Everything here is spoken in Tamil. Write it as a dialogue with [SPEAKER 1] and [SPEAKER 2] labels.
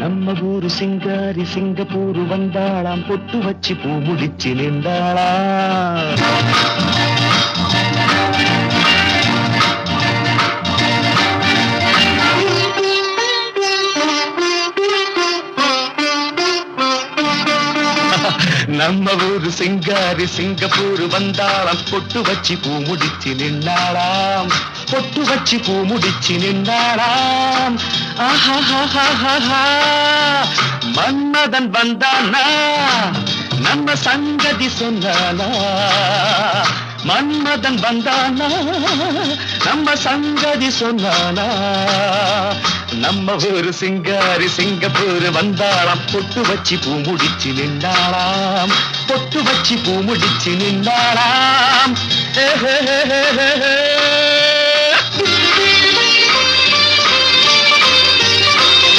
[SPEAKER 1] நம்ம ஊரு சிங்காரி சிங்கப்பூர் வந்தாளாம். பொட்டு வச்சு பூ முடிச்சு நின்றாளா நம்ம ஊரு சிங்காரி சிங்கப்பூர் வந்தாளாம். பொட்டு வச்சு பூ முடிச்சு நின்றாளாம். பொட்டு வச்சு பூ முடிச்சு நின்றாளாம். மன்மதன் வந்தானா? நம்ம சங்கதி சொன்னானா? மன்மதன் வந்தானா? நம்ம சங்கதி சொன்னானா? நம்ம ஊரு சிங்காரி சிங்கப்பூர் வந்தாளாம். பொட்டு வச்சு பூ முடிச்சு நின்றாளாம் பொட்டு வச்சு பூ முடிச்சு நின்றாளாம்